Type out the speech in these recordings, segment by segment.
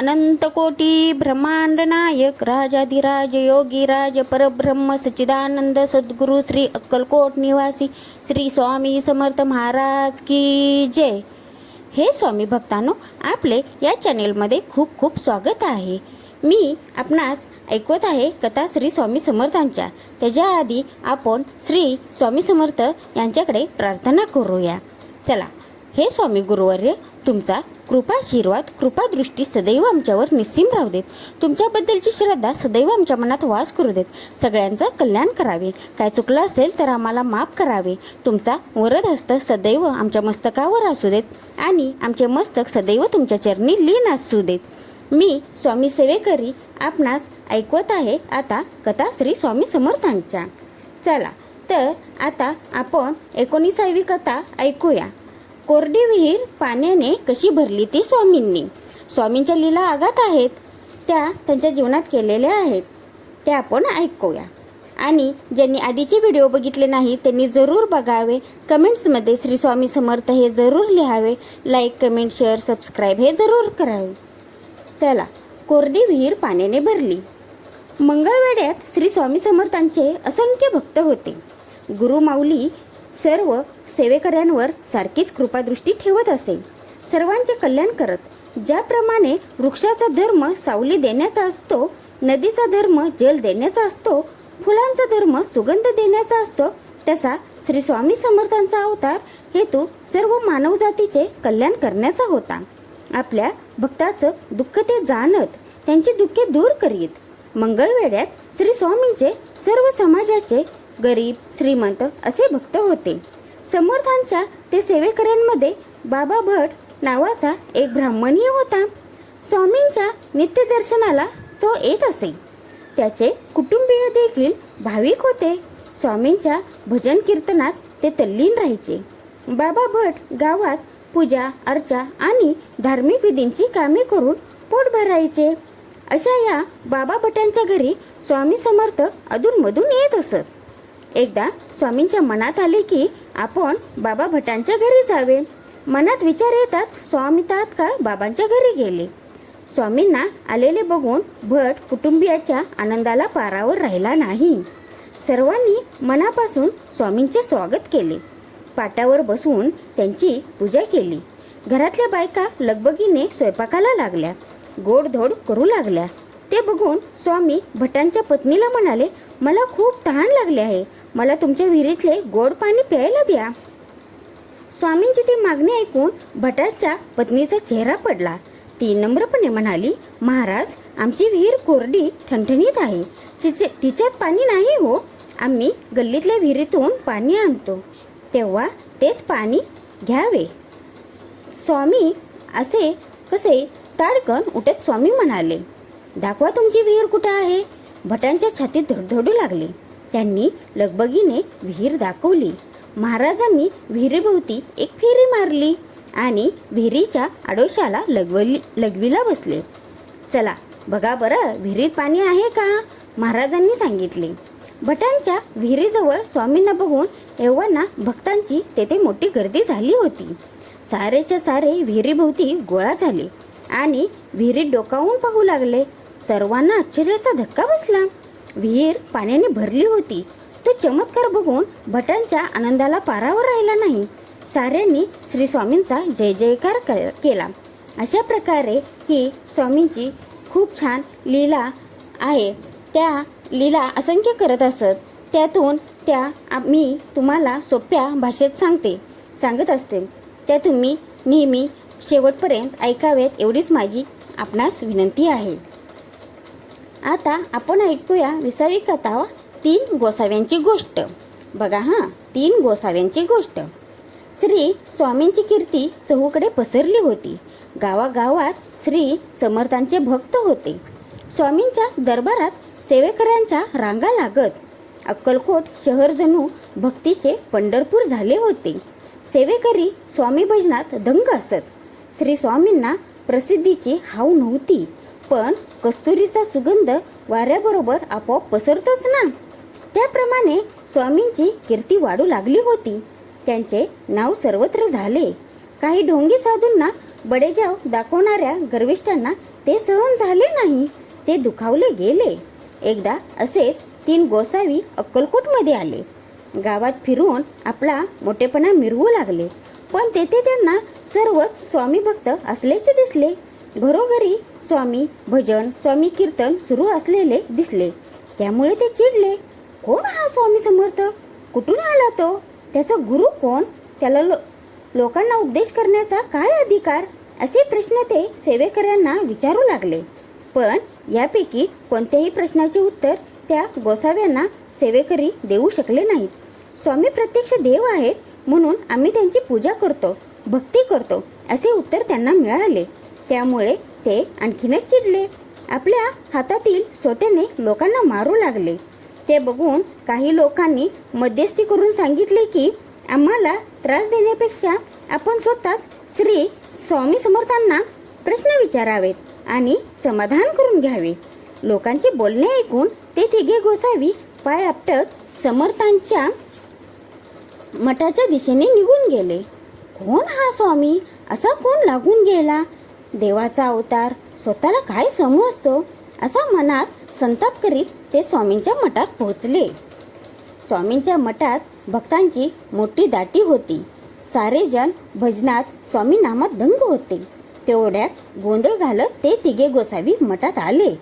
अनंतकोटी ब्रह्मांड नायक राजाधिराज योगीराज परब्रह्म सच्चिदानंद सद्गुरु श्री अक्कलकोट निवासी श्री स्वामी समर्थ महाराज की जय. हे स्वामी भक्तांनो आपले या चॅनेलमध्ये खूप खूप स्वागत आहे. मी आपणास ऐकवत आहे कथा श्री स्वामी समर्थांच्या. त्याच्या आधी आपण श्री स्वामी समर्थ यांच्याकडे प्रार्थना करूया. चला हे स्वामी गुरुवर्य तुमचा कृपाशीर्वाद कृपादृष्टी सदैव आमच्यावर निस्सीम राहू देत. तुमच्याबद्दलची श्रद्धा सदैव आमच्या मनात वास करू देत. सगळ्यांचं कल्याण करावे. काय चुकलं असेल तर आम्हाला माफ करावे. तुमचा वरद हस्त सदैव आमच्या मस्तकावर असू देत आणि आमचे मस्तक सदैव तुमच्या चरणी लीन असू देत. मी स्वामी सेवेकरी आपणास ऐकवत आहे आता कथा श्री स्वामी समर्थांच्या. चला तर आता आपण एकोणीसावी कथा ऐकूया. कोरडी विहीर पाण्याने कशी भरली ती स्वामींनी? स्वामींच्या लीला आघात आहेत. त्या त्यांच्या जीवनात केलेल्या आहेत. त्या आपण ऐकूया. आणि ज्यांनी आधीचे व्हिडिओ बघितले नाही त्यांनी जरूर बघावे. कमेंट्समध्ये श्री स्वामी समर्थ हे जरूर लिहावे. लाईक कमेंट शेअर सबस्क्राईब हे जरूर करावे. चला कोरडी विहीर पाण्याने भरली. मंगळवेड्यात श्री स्वामी समर्थांचे असंख्य भक्त होते. गुरुमाऊली सर्व सेवेकऱ्यांवर सारखीच कृपादृष्टी ठेवत असे. सर्वांचे कल्याण करत ज्याप्रमाणे वृक्षाचा धर्म सावली देण्याचा असतो नदीचा धर्म जल देण्याचा असतो फुलांचा धर्म सुगंध देण्याचा असतो तसा श्री स्वामी समर्थांचा अवतार हेतू सर्व मानवजातीचे कल्याण करण्याचा होता. आपल्या भक्ताचं दुःख ते जाणत त्यांची दुःखे दूर करीत. मंगळवेड्यात श्री स्वामींचे सर्व समाजाचे गरीब श्रीमंत असे भक्त होते. समर्थांच्या ते सेवेकऱ्यांमध्ये बाबा भट नावाचा एक ब्राह्मणीय होता. स्वामींच्या नित्यदर्शनाला तो येत असे. त्याचे कुटुंबीय देखील भाविक होते. स्वामींच्या भजन कीर्तनात ते तल्लीन राहायचे. बाबा भट गावात पूजा अर्चा आणि धार्मिक विधींची कामे करून पोट भरायचे. अशा या बाबा भटांच्या घरी स्वामी समर्थ अधूनमधून येत असत. एकदा स्वामींच्या मनात आले की आपण बाबा भटांच्या घरी जावे. मनात विचार येताच स्वामी तात्काळ बाबांच्या घरी गेले. स्वामींना आलेले बघून भट कुटुंबियाच्या आनंदाला पारावर राहिला नाही. सर्वांनी मनापासून स्वामींचे स्वागत केले. पाटावर बसून त्यांची पूजा केली. घरातल्या बायका लगबगीने स्वयंपाकाला लागल्या. गोडधोड करू लागल्या. ते बघून स्वामी भटांच्या पत्नीला म्हणाले मला खूप तहान लागले आहे. मला तुमच्या विहिरीतले गोड पाणी प्यायला द्या. स्वामींची ती मागणी ऐकून भटाच्या पत्नीचा चेहरा पडला. ती नम्रपणे म्हणाली महाराज आमची विहीर कोरडी ठणठणीत आहे. तिचे तिच्यात पाणी नाही हो. आम्ही गल्लीतल्या विहिरीतून पाणी आणतो. तेव्हा तेच पाणी घ्यावे. स्वामी असे कसे ताडकन उठत स्वामी म्हणाले दाखवा तुमची विहीर कुठं आहे. भटांच्या छातीत धडधडू लागली. त्यांनी लगबगीने विहीर दाखवली. महाराजांनी विहिरीभोवती एक फेरी मारली आणि विहिरीच्या आडोशाला लगवली लगवीला बसले. चला बघा बरं विहिरीत पाणी आहे का? महाराजांनी सांगितले. भटांच्या विहिरीजवळ स्वामींना बघून एव्हाना भक्तांची तेथे मोठी गर्दी झाली होती. सारेच्या सारे विहिरीभोवती गोळा झाले आणि विहिरीत डोकावून पाहू लागले. सर्वांना आश्चर्याचा धक्का बसला. विहीर पाण्याने भरली होती. तो चमत्कार बघून भटांच्या आनंदाला पारावर राहिला नाही. साऱ्यांनी श्री स्वामींचा जय जयकार क- केला. अशा प्रकारे ही स्वामींची खूप छान लीला आहे. त्या लीला असंख्य करत असत. त्यातून त्या मी तुम्हाला सोप्या भाषेत सांगते. सांगत असते. त्या तुम्ही नेहमी शेवटपर्यंत ऐकावेत एवढीच माझी आपणास विनंती आहे. आता आपण ऐकूया विसावी कथा तीन गोसाव्यांची गोष्ट. बघा हां तीन गोसाव्यांची गोष्ट. श्री स्वामींची कीर्ती चहूकडे पसरली होती. गावागावात श्री समर्थांचे भक्त होते. स्वामींच्या दरबारात सेवेकऱ्यांच्या रांगा लागत अक्कलकोट शहर जणू भक्तीचे पंढरपूर झाले होते. सेवेकरी स्वामी भजनात दंग असत. श्री स्वामींना प्रसिद्धीची हाव नव्हती पण कस्तुरीचा सुगंध वाऱ्याबरोबर आपोआप पसरतोच ना. त्याप्रमाणे स्वामींची कीर्ती वाढू लागली होती. त्यांचे नाव सर्वत्र झाले. काही ढोंगी साधूंना बडेजाव दाखवणाऱ्या गर्विष्ठांना ते सहन झाले नाही. ते दुखावले गेले. एकदा असेच तीन गोसावी अक्कलकोटमध्ये आले. गावात फिरून आपला मोठेपणा मिरवू लागले. पण तेथे त्यांना सर्वच स्वामी भक्त असल्याचे दिसले. घरोघरी स्वामी भजन स्वामी कीर्तन सुरू असलेले दिसले. त्यामुळे ते चिडले. कोण हा स्वामी समर्थ? कुठून आला तो? त्याचा गुरु कोण? त्याला लो लोकांना उपदेश करण्याचा काय अधिकार? असे प्रश्न ते सेवेकऱ्यांना विचारू लागले. पण यापैकी कोणत्याही प्रश्नाचे उत्तर त्या गोसाव्यांना सेवेकरी देऊ शकले नाहीत. स्वामी प्रत्यक्ष देव आहेत म्हणून आम्ही त्यांची पूजा करतो भक्ती करतो असे उत्तर त्यांना मिळाले. त्यामुळे ते आणखीनच चिडले. आपल्या हातातील सोट्याने लोकांना मारू लागले. ते बघून काही लोकांनी मध्यस्थी करून सांगितले की आम्हाला त्रास देण्यापेक्षा आपण स्वतःच श्री स्वामी समर्थांना प्रश्न विचारावेत आणि समाधान करून घ्यावे. लोकांचे बोलणे ऐकून ते तिघे गोसावी पाय आपटत समर्थांच्या मठाच्या दिशेने निघून गेले. कोण हा स्वामी? असा कोण लागून गेला? देवाचा अवतार स्वतःला काय समजतो असा मनात संताप करीत ते स्वामींच्या मठात पोहोचले. स्वामींच्या मठात भक्तांची मोठी दाटी होती. सारे जण भजनात स्वामी नामात दंग होते. तेवढ्यात गोंधळ घालत ते तिघे गोसावी मठात आले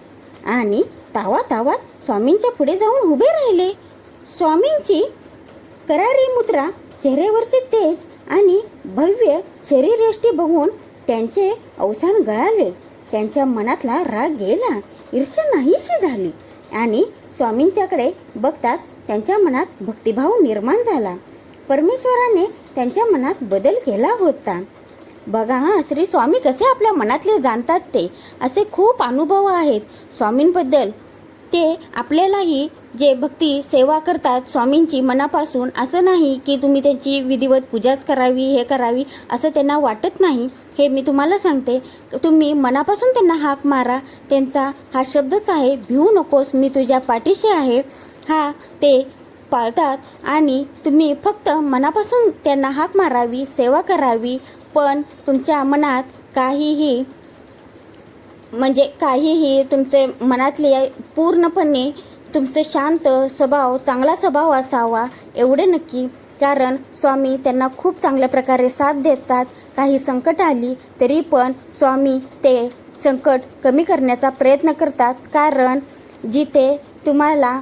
आणि तावा तावात स्वामींच्या पुढे जाऊन उभे राहिले. स्वामींची करारी मुद्रा चेहऱ्यावरचे तेज आणि भव्य शरीरयष्टी बघून त्यांचे अवसान गळाले. त्यांच्या मनातला राग गेला. ईर्ष्या नाहीशी झाली. आणि स्वामींच्याकडे बघताच त्यांच्या मनात भक्तिभाव निर्माण झाला. परमेश्वराने त्यांच्या मनात बदल केला होता. बघा हां श्री स्वामी कसे आपल्या मनातले जाणतात ते. असे खूप अनुभव आहेत. स्वामींबद्दल ते आपल्यालाही जे भक्ती सेवा करतात स्वामींची मनापासून असं नाही की तुम्ही त्यांची विधिवत पूजाच करावी हे करावी असं त्यांना वाटत नाही. हे मी तुम्हाला सांगते तुम्ही मनापासून त्यांना हाक मारा. त्यांचा हा शब्दच आहे भिवू नकोस मी तुझ्या पाठीशी आहे. हा ते पाळतात आणि तुम्ही फक्त मनापासून त्यांना हाक मारावी सेवा करावी पण तुमच्या मनात काहीही म्हणजे काहीही तुमचे मनातले पूर्णपणे तुमचे शांत स्वभाव चांगला स्वभाव असावा एवढे नक्की. कारण स्वामी त्यांना खूप चांगल्या प्रकारे साथ देतात. काही संकट आली तरी पण स्वामी ते संकट कमी करण्याचा प्रयत्न करतात. कारण जिथे तुम्हाला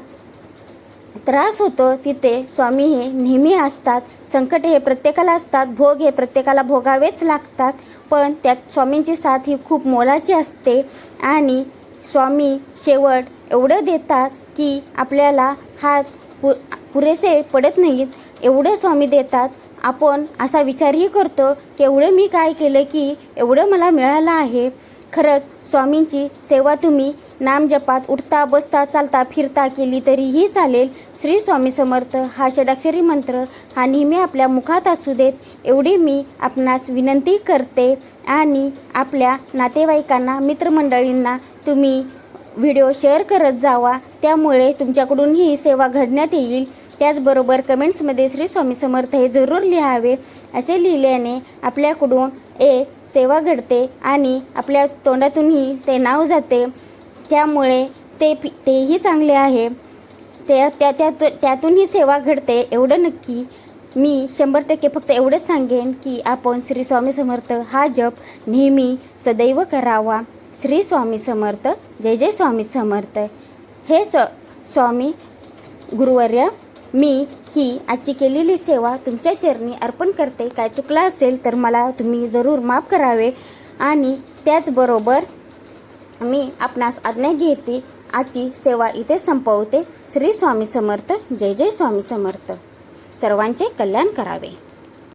त्रास होतो तिथे स्वामी हे नेहमी असतात. संकट हे प्रत्येकाला असतात भोग हे प्रत्येकाला भोगावेच लागतात. पण त्यात स्वामींची साथ ही खूप मोलाची असते आणि स्वामी शेवट एवढं देतात की आपल्याला हात पु पुरेसे पडत नाहीत. एवढं स्वामी देतात. आपण असा विचारही करतो की एवढं मी काय केलं की एवढं मला मिळालं आहे. खरंच स्वामींची सेवा तुम्ही नामजपात उठता बसता चालता फिरता केली तरीही चालेल. श्री स्वामी समर्थ हा षडाक्षरी मंत्र हा नेहमी आपल्या मुखात असू देत. एवढी मी आपणास विनंती करते आणि आपल्या नातेवाईकांना मित्रमंडळींना तुम्ही व्हिडिओ शेअर करत जावा. त्यामुळे तुमच्याकडून ही सेवा घडण्यात येईल. त्याचबरोबर कमेंट्समध्ये श्री स्वामी समर्थ हे जरूर लिहावे. असे लिहिल्याने आपल्याकडून एक सेवा घडते आणि आपल्या तोंडातूनही ते नाव जाते. त्यामुळे ते तेही चांगले आहे. त्या त्या त्यातून त्यातूनही सेवा घडते एवढं नक्की मी शंभर टक्के फक्त एवढंच सांगेन की आपण श्री स्वामी समर्थ हा जप नेहमी सदैव करावा. श्री स्वामी समर्थ जय जय स्वामी समर्थ. हे स्व स्वामी गुरुवर्य मी ही आजची केलेली सेवा तुमच्या चरणी अर्पण करते. काय चुकला असेल तर मला तुम्ही जरूर माफ करावे. आणि त्याचबरोबर मी आपणास आज्ञा घेते आजची सेवा इथे संपवते. श्री स्वामी समर्थ जय जय स्वामी समर्थ. सर्वांचे कल्याण करावे.